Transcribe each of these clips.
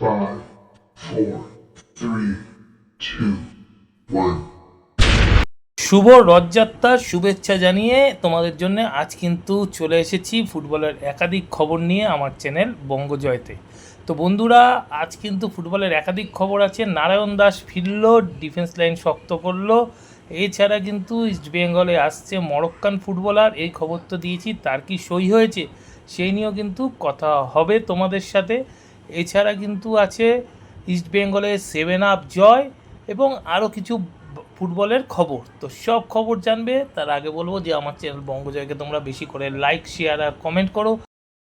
Five, four, three, two, one. শুভ রথযাত্রার শুভেচ্ছা জানিয়ে তোমাদের জন্য আজ কিন্তু চলে এসেছি ফুটবলের একাধিক খবর নিয়ে আমার চ্যানেল বঙ্গজয়তে। তো বন্ধুরা আজ কিন্তু ফুটবলের একাধিক খবর আছে। নারায়ণ দাস ফিরল ডিফেন্স লাইন শক্ত করল। এছাড়া কিন্তু ইস্ট বেঙ্গলে আসছে মরক্কান ফুটবলার এই খবর তো দিয়েছি তার কি সই হয়েছে সেই নিয়েও কিন্তু কথা হবে তোমাদের সাথে। এছাড়া কিন্তু আছে ইস্ট বেঙ্গলের সেভেন আপ জয় এবং আরও কিছু ফুটবলের খবর। তো সব খবর জানবে, তার আগে বলব যে আমার চ্যানেল বঙ্গজয়কে তোমরা বেশি করে লাইক শেয়ার আর কমেন্ট করো।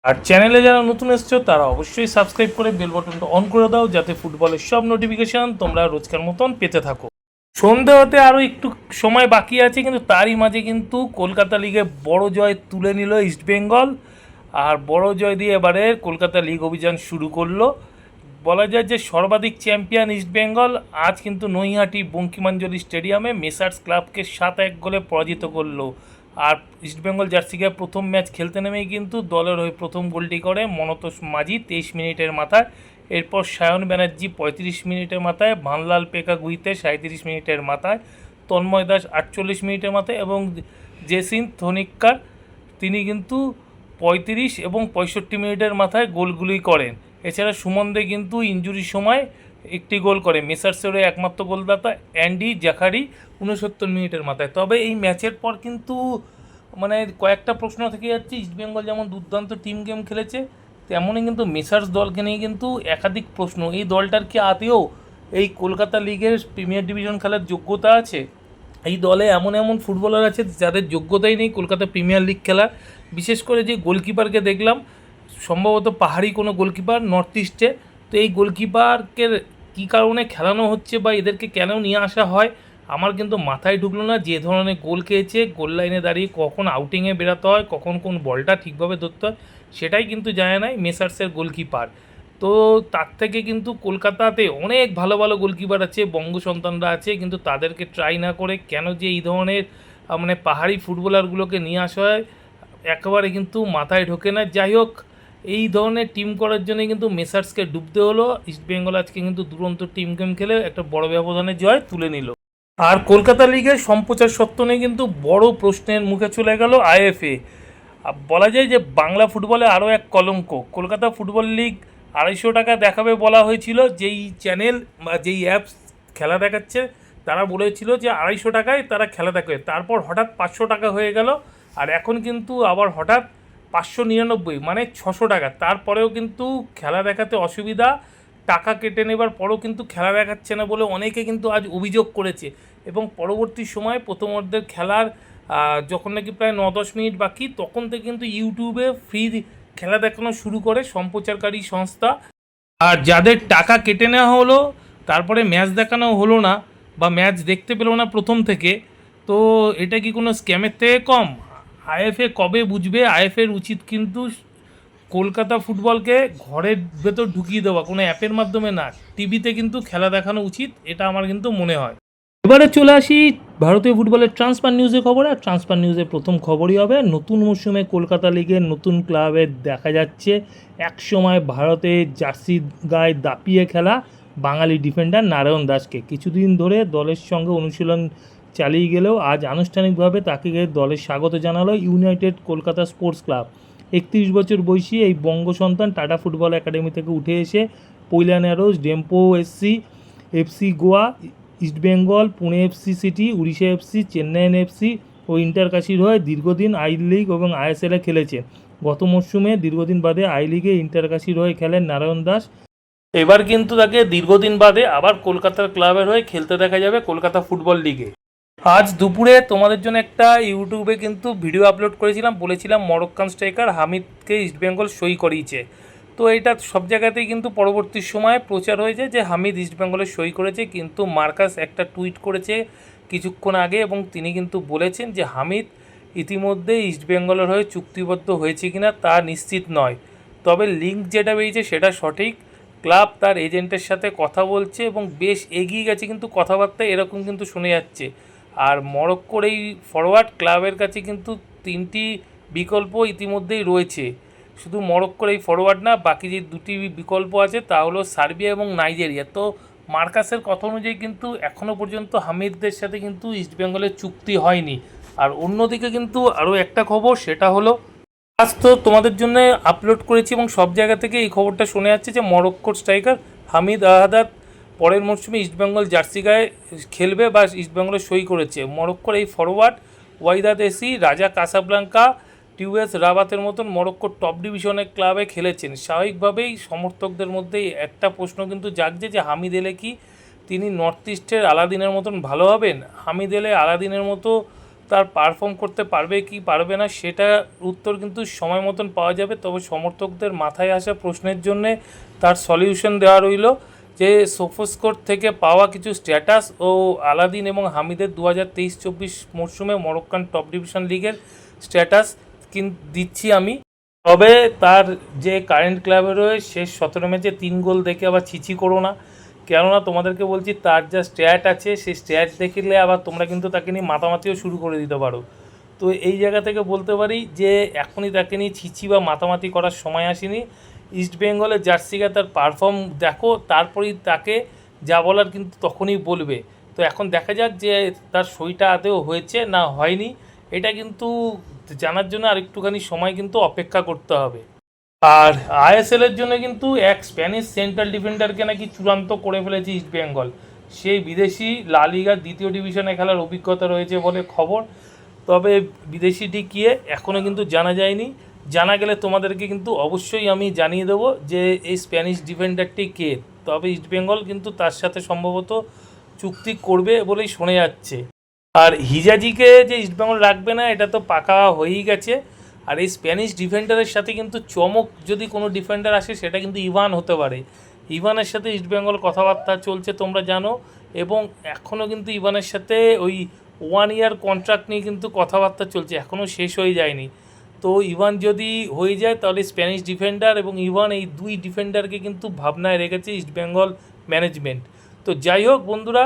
আর চ্যানেলে যারা নতুন এসছো, তারা অবশ্যই সাবস্ক্রাইব করে বেল বাটনটা অন করে দাও, যাতে ফুটবলের সব নোটিফিকেশান তোমরা রোজকার মতন পেতে থাকো। সন্ধে হতে আরও একটু সময় বাকি আছে, কিন্তু তারই মাঝে কিন্তু কলকাতা লিগে বড় জয় তুলে নিল ইস্টবেঙ্গল আর বড় জয় দিয়ে এবারে কলকাতা লিগ অভিযান শুরু করল। বলা যায় যে সর্বাধিক চ্যাম্পিয়ন ইস্টবেঙ্গল আজ কিন্তু নৈহাটি বঙ্কিমাঞ্জলি স্টেডিয়ামে মেসার্স ক্লাবকে সাত এক গোলে পরাজিত করল। আর ইস্টবেঙ্গল জার্সিকে প্রথম ম্যাচ খেলতে নেমেই কিন্তু দলের হয়ে প্রথম গোলটি করে মনতোষ মাঝি তেইশ মিনিটের মাথায়। এরপর সায়ন ব্যানার্জি পঁয়ত্রিশ মিনিটের মাথায়, ভানলাল পেকা গুইতে সাঁত্রিশ মিনিটের মাথায়, তন্ময় দাস আটচল্লিশ মিনিটের মাথায় এবং জেসিন থনিক্কার, তিনি কিন্তু পঁয়ত্রিশ এবং পঁয়ষট্টি মিনিটের মাথায় গোলগুলি করেন। এছাড়া সুমন দে কিন্তু ইঞ্জুরির সময় একটি গোল করে। মেসার্সের একমাত্র গোলদাতা অ্যান্ডি জাকারি উনসত্তর মিনিটের মাথায়। তবে এই ম্যাচের পর কিন্তু মানে কয়েকটা প্রশ্ন থেকে যাচ্ছে। ইস্টবেঙ্গল যেমন দুর্দান্ত টিম গেম খেলেছে, তেমনই কিন্তু মেসার্স দলকে নিয়ে কিন্তু একাধিক প্রশ্ন। এই দলটার কি আদেও এই কলকাতা লিগের প্রিমিয়ার ডিভিশন খেলার যোগ্যতা আছে? এই দলে এমন এমন ফুটবলার আছে যাদের যোগ্যতাই নেই কলকাতা প্রিমিয়ার লিগ খেলার। বিশেষ করে যে গোলকিপারকে দেখলাম, সম্ভবত পাহাড়ি কোনো গোলকিপার নর্থ ইস্টে। তো এই গোলকিপারকে কী কারণে খেলানো হচ্ছে বা এদেরকে কেন নিয়ে আসা হয়, আমার কিন্তু মাথায় ঢুকলো না। যে ধরনের গোল খেয়েছে, গোল লাইনে দাঁড়িয়ে কখন আউটিংয়ে বেরাতে হয়, কখন কোন বলটা ঠিকভাবে ধরতে হয়, সেটাই কিন্তু জানে নাই মেসার্সের গোলকিপার। তো তার থেকে কিন্তু কলকাতাতে অনেক ভালো ভালো গোলকিপার আছে, বঙ্গ সন্তানরা আছে, কিন্তু তাদেরকে ট্রাই না করে কেন যে এই ধরনের মানে পাহাড়ি ফুটবলারগুলোকে নিয়ে আসা হয়, একেবারে কিন্তু মাথায় ঢোকে না। যাই হোক, এই ধরনের টিম করার জন্য কিন্তু মেসার্সকে ডুবতে হলো। ইস্টবেঙ্গল আজকে কিন্তু দুরন্ত টিম গেম খেলে একটা বড় ব্যবধানে জয় তুলে নিল। আর কলকাতা লিগের সম্প্রচার সত্ত্ব নিয়ে কিন্তু বড় প্রশ্নের মুখে চলে গেল আইএফএ। বলা যায় যে বাংলা ফুটবলে আরও এক কলঙ্ক। কলকাতা ফুটবল লিগ আড়াইশো টাকা দেখাবে বলা হয়েছিল, যেই চ্যানেল বা যেই অ্যাপস খেলা দেখাচ্ছে, তারা বলেছিল যে আড়াইশো টাকায় তারা খেলা দেখাবে তারপর হঠাৎ পাঁচশো টাকা হয়ে গেল, আর এখন কিন্তু আবার হঠাৎ পাঁচশো নিরানব্বই মানে ছশো টাকা। তারপরেও কিন্তু খেলা দেখাতে অসুবিধা, টাকা কেটে নেবার পরও কিন্তু খেলা দেখাচ্ছে না বলে অনেকে কিন্তু আজ অভিযোগ করেছে। এবং পরবর্তী সময় প্রথমার্ধের খেলার যখন নাকি প্রায় ন দশ মিনিট বাকি, তখন থেকে কিন্তু ইউটিউবে ফ্রি খেলা দেখানো শুরু করে সম্প্রচারকারী সংস্থা। আর যাদের টাকা কেটে নেওয়া হলো, তারপরে ম্যাচ দেখানো হলো না বা ম্যাচ দেখতে পেল না প্রথম থেকে, তো এটা কি কোনো স্ক্যামের থেকে কম? আইএফএ কবে বুঝবে? আইএফএর উচিত কিন্তু কলকাতা ফুটবলকে ঘরের ভেতর ঢুকিয়ে দেওয়া, কোনো অ্যাপের মাধ্যমে না। টিভিতে কিন্তু খেলা দেখানো উচিত, এটা আমার কিন্তু মনে হয়। এবারে চলে আসি ভারতীয় ফুটবলের ট্রান্সফার নিউজের খবর, আর ট্রান্সফার নিউজের প্রথম খবরই হবে, নতুন মরশুমে কলকাতা লিগের নতুন ক্লাবে দেখা যাচ্ছে, একসময় ভারতে জার্সি গায়ে দাপিয়ে খেলা বাঙালি ডিফেন্ডার নারায়ণ দাসকে। কিছুদিন ধরে দলের সঙ্গে অনুশীলন চালিয়ে গেলেও আজ আনুষ্ঠানিকভাবে তাকে দলের স্বাগত জানালো ইউনাইটেড কলকাতা স্পোর্টস ক্লাব। একত্রিশ বছর বয়সী এই বঙ্গ সন্তান টাটা ফুটবল একাডেমি থেকে উঠে এসে Pailan Arrows Dempo SC, FC Goa East Bengal Pune FC City Orissa FC Chennaiyin FC ও ইন্টারকাশির হয়ে দীর্ঘদিন আই লিগ এবং আইএসএলে খেলেছে। গত মরশুমে দীর্ঘদিন বাদে আই লিগে ইন্টারকাশির হয়ে খেলেন নারায়ণ দাস। এবার কিন্তু তাকে দীর্ঘদিন বাদে আবার কলকাতার ক্লাবের হয়ে খেলতে দেখা যাবে কলকাতা ফুটবল লিগে। আজ দুপুরে তোমাদের জন্য একটা ইউটিউবে কিন্তু ভিডিও আপলোড করেছিলাম, বলেছিলাম মরক্কান স্ট্রাইকার হামিদকে ইস্টবেঙ্গল সই করিয়েছে। তো এটা সব জায়গাতেই কিন্তু পরবর্তী সময়ে প্রচার হয়েছে যে হামিদ ইস্টবেঙ্গলে সই করেছে, কিন্তু মার্কাস একটা টুইট করেছে কিছুক্ষণ আগে এবং তিনি কিন্তু বলেছেন যে হামিদ ইতিমধ্যে ইস্টবেঙ্গলের হয়ে চুক্তিবদ্ধ হয়েছে কিনা তা নিশ্চিত নয়। তবে লিঙ্ক যেটা বেরিয়েছে সেটা সঠিক। ক্লাব তার এজেন্টের সাথে কথা বলছে এবং বেশ এগিয়ে গেছে কিন্তু কথাবার্তা এরকম কিন্তু শুনে যাচ্ছে। আর মরক্কোর এই ফরওয়ার্ড ক্লাবের কাছে কিন্তু তিনটি বিকল্প ইতিমধ্যেই রয়েছে। শুধু মরক্কোর এই ফরওয়ার্ড না, বাকি যে দুটি বিকল্প আছে তা হলো সার্বিয়া এবং নাইজেরিয়া। তো মার্কাসের কথা অনুযায়ী কিন্তু এখনও পর্যন্ত হামিদদের সাথে কিন্তু ইস্টবেঙ্গলের চুক্তি হয়নি। আর অন্যদিকে কিন্তু আরও একটা খবর, সেটা হলো, আজ তো তোমাদের জন্য আপলোড করেছি এবং সব জায়গা থেকে এই খবরটা শুনে যাচ্ছে যে মরক্কোর স্ট্রাইকার হামিদ আহাদাদ পরের মরশুমে ইস্টবেঙ্গল জার্সি গায়ে খেলবে বা ইস্টবেঙ্গলে সই করেছে। মরক্কোর এই forward Wydad AC, Raja Casablanca টিউএস রাবাতের মতন মরক্কোর টপ ডিভিশনের ক্লাবে খেলেছেন। স্বাভাবিকভাবেই সমর্থকদের মধ্যে একটা প্রশ্ন কিন্তু জাগছে যে হামিদ এলে কি তিনি নর্থ ইস্টের আলাদিনের মতন ভালো হবেন? হামিদ এলে আলাদিনের মতো তার পারফর্ম করতে পারবে কি পারবে না সেটা উত্তর কিন্তু সময় মতন পাওয়া যাবে। তবে সমর্থকদের মাথায় আসা প্রশ্নের জন্যে তার সলিউশন দেওয়া রইল যে সোফোস্কোর থেকে পাওয়া কিছু স্ট্যাটাস ও আলাদিন এবং হামিদের দু হাজার তেইশ চব্বিশ মরশুমে মরক্কান টপ ডিভিশন লিগের স্ট্যাটাস দিচ্ছি আমি। তবে তার যে কারেন্ট ক্লাবে রয়ে শেষ সতেরো ম্যাচে তিন গোল দেখে আবার ছিচি করো না। কেননা তোমাদেরকে বলছি, তার যা স্ট্যাট আছে সেই স্ট্যাট দেখলে আবার তোমরা কিন্তু তাকে নিয়ে মাতামাতিও শুরু করে দিতে পারো। তো এই জায়গা থেকে বলতে পারি যে, এখনই তাকে নিয়ে ছিচি বা মাতামাতি করার সময় আসেনি। ইস্ট বেঙ্গলের জার্সিকে তার পারফর্ম দেখো, তারপরেই তাকে যা বলার কিন্তু তখনই বলবে। তো এখন দেখা যাক যে তার সইটা আদেও হয়েছে না হয়নি। এটা কিন্তু জানার জন্য আরেকটুখানি সময় কিন্তু অপেক্ষা করতে হবে। আর আইএসএল এর জন্য কিন্তু এক স্প্যানিশ সেন্ট্রাল ডিফেন্ডারকে নাকি চূড়ান্ত করে ফেলেছে ইস্ট বেঙ্গল। সেই বিদেশি লা লিগার দ্বিতীয় ডিভিশনে খেলার অভিজ্ঞতা রয়েছে বলে খবর। তবে বিদেশিটি গিয়ে এখনও কিন্তু জানা যায়নি। জানা গেলে তোমাদেরকে কিন্তু অবশ্যই আমি জানিয়ে দেবো যে এই স্প্যানিশ ডিফেন্ডারটি কে। তবে ইস্ট বেঙ্গল কিন্তু তার সাথে সম্ভবত চুক্তি করবে বলেই শোনা যাচ্ছে। আর হিজাজিকে যে ইস্টবেঙ্গল রাখবে না, এটা তো পাকা হয়েই গেছে। আর এই স্প্যানিশ ডিফেন্ডারের সাথে কিন্তু চমক যদি কোনো ডিফেন্ডার আসে, সেটা কিন্তু ইভান হতে পারে। ইভানের সাথে ইস্টবেঙ্গল কথাবার্তা চলছে, তোমরা জানো। এবং এখনও কিন্তু ইভানের সাথে ওই ওয়ান ইয়ার কন্ট্রাক্ট নিয়ে কিন্তু কথাবার্তা চলছে এখনও শেষ হয়ে যায়নি। তো ইভান যদি হয়ে যায়, তাহলে স্প্যানিশ ডিফেন্ডার এবং ইভান এই দুই ডিফেন্ডারকে কিন্তু ভাবনায় রেখেছে ইস্টবেঙ্গল ম্যানেজমেন্ট তো যাই হোক বন্ধুরা